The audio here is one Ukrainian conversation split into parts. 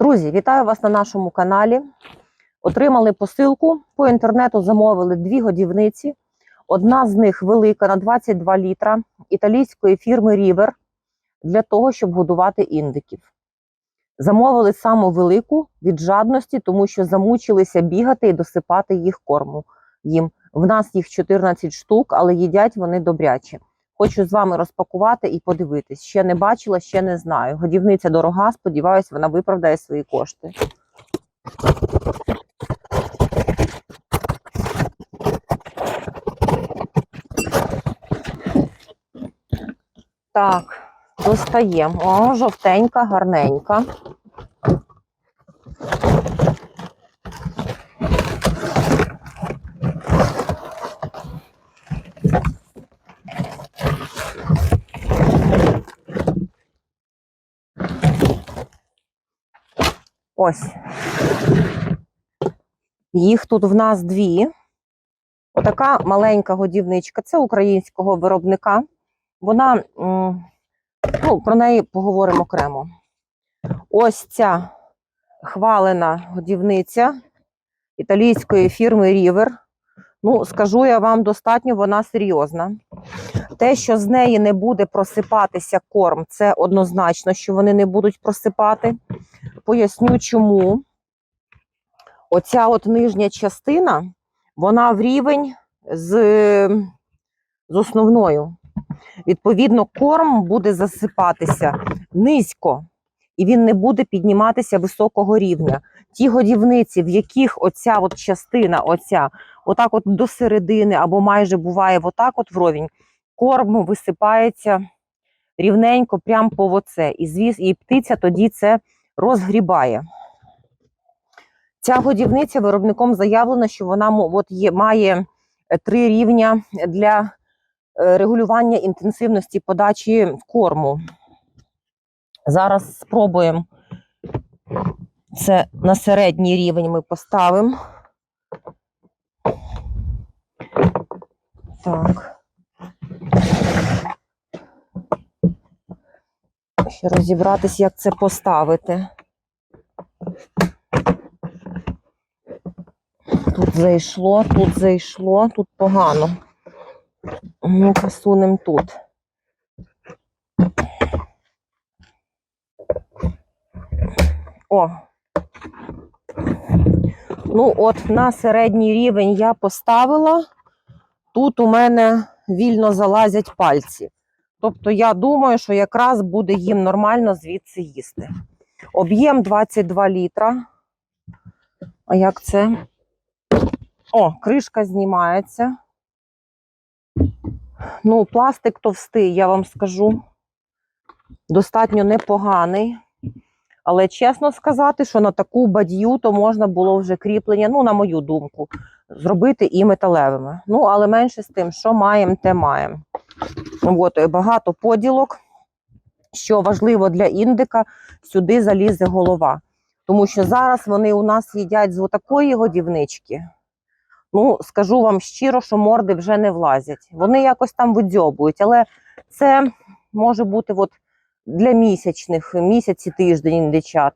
Друзі, вітаю вас на нашому каналі. Отримали посилку по інтернету, замовили дві годівниці. Одна з них велика на 22 літра італійської фірми River для того, щоб годувати індиків. Замовили саму велику від жадності, тому що замучилися бігати і досипати їх корму їм. В нас їх 14 штук, але їдять вони добряче. Хочу з вами розпакувати і подивитись. Ще не бачила, ще не знаю. Годівниця дорога, сподіваюся, вона виправдає свої кошти. Так, достаємо. О, жовтенька, гарненька. Ось. Їх тут в нас дві. Отака маленька годівничка. Це українського виробника. Вона, ну, про неї поговоримо окремо. Ось ця хвалена годівниця італійської фірми River. Ну, скажу я вам, достатньо вона серйозна. Те, що з неї не буде просипатися корм, це однозначно, що вони не будуть просипати. Поясню чому. Оця от нижня частина, вона в рівень з, з основною. Відповідно, корм буде засипатися низько, і він не буде підніматися високого рівня. Ті годівниці, в яких оця от частина, оця, отак от до середини, або майже буває отак от вровень, корм висипається рівненько, прямо по оце. І, звіс, і птиця тоді це розгрібає. Ця годівниця виробником заявлено, що вона от є, має е, три рівня для е, регулювання інтенсивності подачі корму. Зараз спробуємо це на середній рівень ми поставимо. Так. Розібратись, як це поставити. Тут зайшло, тут зайшло, тут погано. Ну, посунемо тут. О. Ну, от на середній рівень я поставила. Тут у мене вільно залазять пальці. Тобто, я думаю, що якраз буде їм нормально звідси їсти. Об'єм 22 літра. А як це? О, кришка знімається. Ну, пластик товстий, я вам скажу. Достатньо непоганий. Але чесно сказати, що на таку бадью то можна було вже кріплення, ну, на мою думку, зробити і металевими. Ну, але менше з тим, що маємо, те маємо. От, е, багато поділок. Що важливо для індика, сюди залізе голова. Тому що зараз вони у нас їдять з отакої годівнички. Ну, скажу вам щиро, що морди вже не влазять. Вони якось там видьобують, але це може бути от для місячних, місяці, тиждень індичат.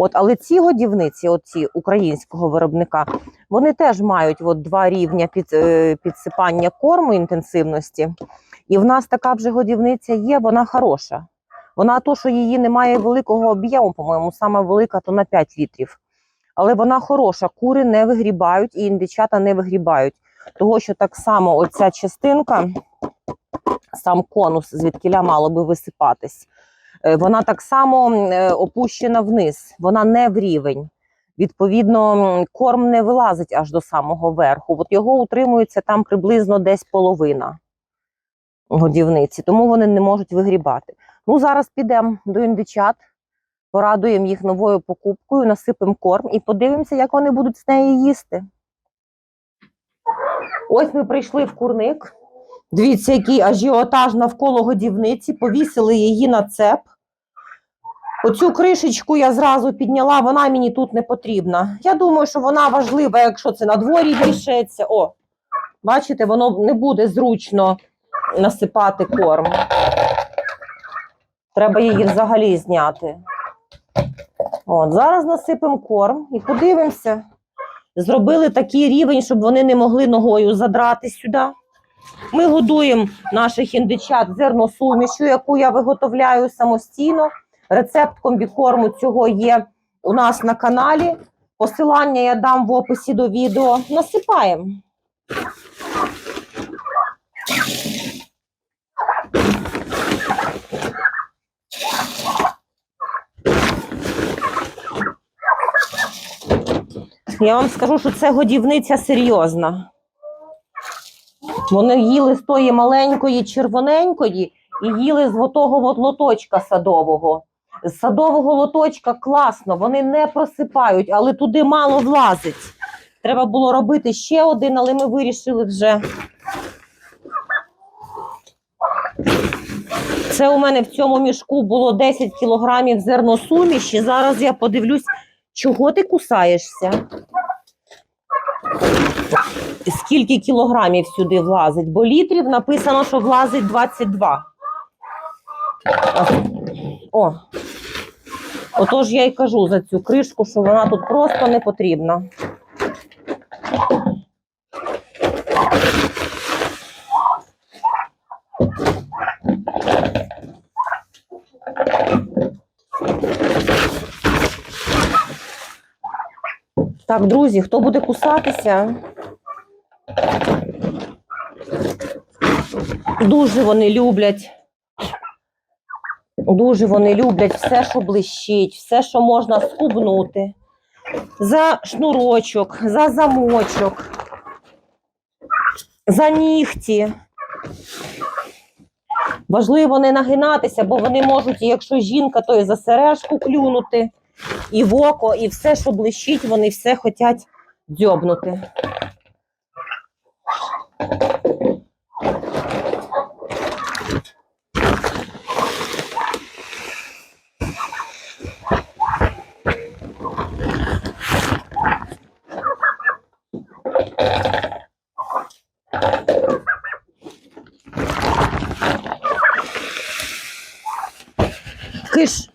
От, але ці годівниці, оці українського виробника, вони теж мають от два рівня під, е, підсипання корму інтенсивності. І в нас така вже годівниця є, вона хороша. Вона то, що її немає великого об'єму, по-моєму, саме велика, то на 5 літрів. Але вона хороша, кури не вигрібають і індичата не вигрібають. Того, що так само оця частинка, сам конус, звідкіля мало би висипатись, вона так само е, опущена вниз, вона не в рівень. Відповідно, корм не вилазить аж до самого верху. От його утримується там приблизно десь половина годівниці, тому вони не можуть вигрібати. Ну, зараз підемо до індичат, порадуємо їх новою покупкою, насипемо корм і подивимося, як вони будуть з неї їсти. Ось ми прийшли в курник. Дивіться, який ажіотаж навколо годівниці, повісили її на цеп. Оцю кришечку я зразу підняла, вона мені тут не потрібна. Я думаю, що вона важлива, якщо це на дворі вішається. О, бачите, воно не буде зручно насипати корм. Треба її взагалі зняти. От, зараз насипемо корм і подивимося. Зробили такий рівень, щоб вони не могли ногою задрати сюди. Ми годуємо наших індичат зерносумішю, яку я виготовляю самостійно. Рецепт комбікорму цього є у нас на каналі. Посилання я дам в описі до відео. Насипаємо. Я вам скажу, що це годівниця серйозна. Вони їли з тої маленької червоненької і їли з отого от лоточка садового. З садового лоточка класно, вони не просипають, але туди мало влазить. Треба було робити ще один, але ми вирішили вже. Це у мене в цьому мішку було 10 кілограмів зерносуміші. Зараз я подивлюсь, чого ти кусаєшся? Скільки кілограмів сюди влазить? Бо літрів написано, що влазить 22. О, отож я й кажу за цю кришку, що вона тут просто не потрібна. Так, друзі, хто буде кусатися? Дуже вони люблять. Дуже вони люблять все, що блищить, все, що можна скубнути. За шнурочок, за замочок, за нігті. Важливо не нагинатися, бо вони можуть, якщо жінка, то і за сережку клюнути, і в око, і все, що блищить, вони все хочуть дзьобнути. Киш.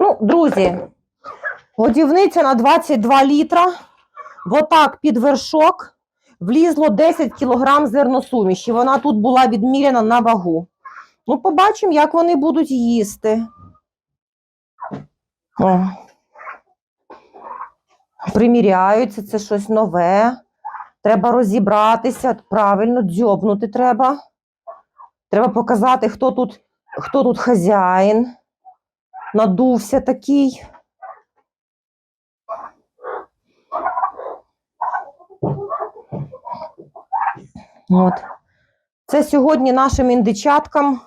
Ну, друзі, годівниця на 22 літра. Отак під вершок влізло 10 кілограм зерносуміші. Вона тут була відміряна на вагу. Ну, побачимо, як вони будуть їсти. О. Приміряються, це щось нове. Треба розібратися, правильно дзьобнути треба. Треба показати, хто тут, хто тут хазяїн. Надувся такий. От. Це сьогодні нашим індичаткам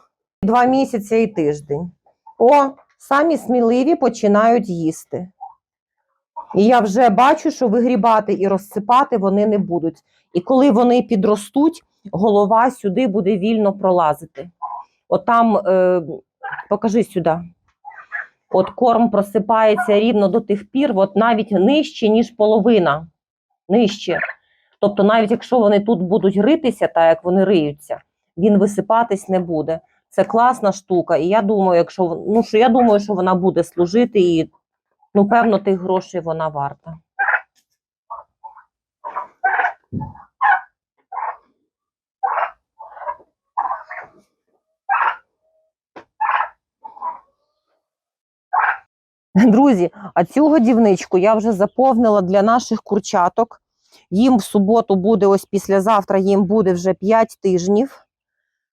два місяці і тиждень. О, самі сміливі починають їсти. І я вже бачу, що вигрібати і розсипати вони не будуть. І коли вони підростуть, голова сюди буде вільно пролазити. От там, е, покажи сюди. От корм просипається рівно до тих пір, от навіть нижче, ніж половина. Нижче. Тобто, навіть якщо вони тут будуть ритися, так як вони риються, він висипатись не буде. Це класна штука. І я думаю, якщо ну, що я думаю, що вона буде служити і ну, певно, тих грошей вона варта. Друзі, а цю годівничку я вже заповнила для наших курчаток. Їм в суботу буде, ось післязавтра їм буде вже 5 тижнів.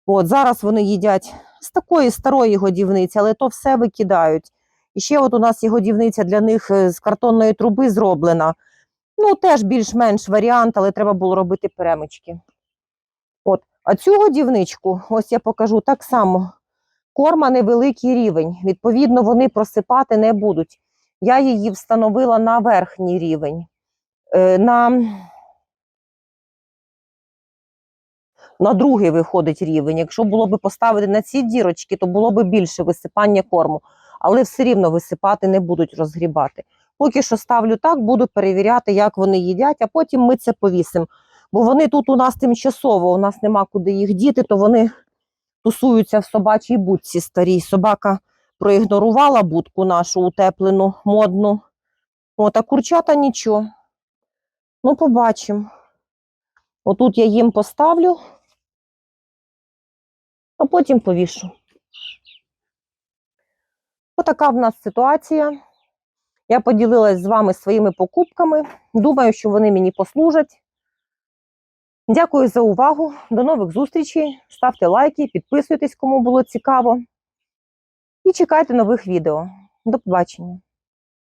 От, зараз вони їдять з такої старої годівниці, але то все викидають. І ще от у нас є годівниця для них е, з картонної труби зроблена. Ну, теж більш-менш варіант, але треба було робити перемички. От. А цю годівничку, ось я покажу так само. Корма невеликий рівень. Відповідно, вони просипати не будуть. Я її встановила на верхній рівень. Е, на, на другий виходить рівень. Якщо було б поставити на ці дірочки, то було б більше висипання корму. Але все рівно висипати не будуть розгрібати. Поки що ставлю так, буду перевіряти, як вони їдять, а потім ми це повісимо. Бо вони тут у нас тимчасово, у нас нема куди їх діти, то вони тусуються в собачій будці старій. Собака проігнорувала будку нашу утеплену, модну. От, а курчата нічого. Ну, побачимо. Отут я їм поставлю, а потім повішу. Отака в нас ситуація. Я поділилась з вами своїми покупками. Думаю, що вони мені послужать. Дякую за увагу. До нових зустрічей. Ставте лайки, підписуйтесь, кому було цікаво. І чекайте нових відео. До побачення.